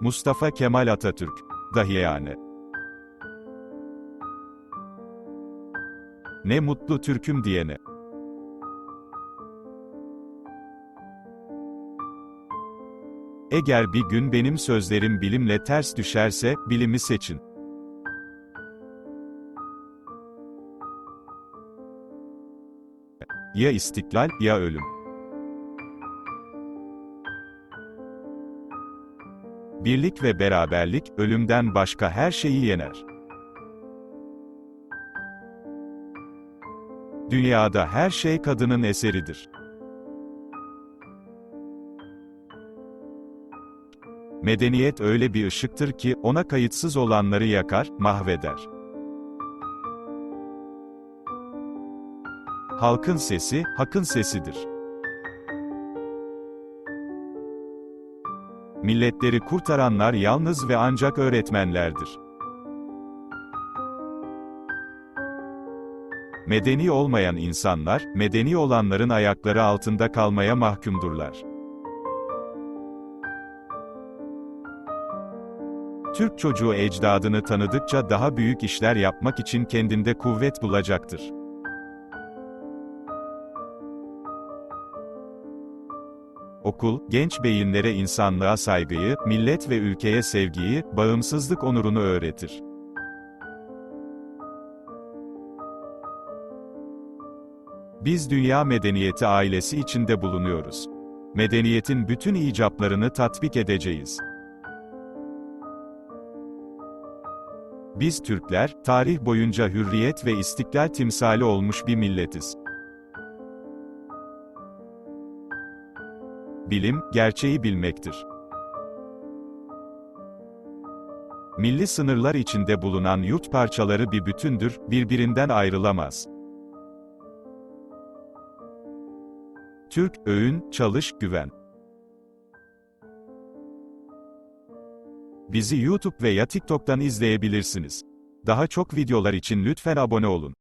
Mustafa Kemal Atatürk. Dahi yani. Ne mutlu Türk'üm diyene. Eğer bir gün benim sözlerim bilimle ters düşerse, bilimi seçin. Ya istiklal, ya ölüm. Birlik ve beraberlik, ölümden başka her şeyi yener. Dünyada her şey kadının eseridir. Medeniyet öyle bir ışıktır ki, ona kayıtsız olanları yakar, mahveder. Halkın sesi, hakın sesidir. Milletleri kurtaranlar yalnız ve ancak öğretmenlerdir. Medeni olmayan insanlar, medeni olanların ayakları altında kalmaya mahkumdurlar. Türk çocuğu ecdadını tanıdıkça daha büyük işler yapmak için kendinde kuvvet bulacaktır. Okul, genç beyinlere insanlığa saygıyı, millet ve ülkeye sevgiyi, bağımsızlık onurunu öğretir. Biz dünya medeniyeti ailesi içinde bulunuyoruz. Medeniyetin bütün icaplarını tatbik edeceğiz. Biz Türkler, tarih boyunca hürriyet ve istiklal timsali olmuş bir milletiz. Bilim, gerçeği bilmektir. Milli sınırlar içinde bulunan yurt parçaları bir bütündür, birbirinden ayrılamaz. Türk, öğün, çalış, güven. Bizi YouTube veya TikTok'tan izleyebilirsiniz. Daha çok videolar için lütfen abone olun.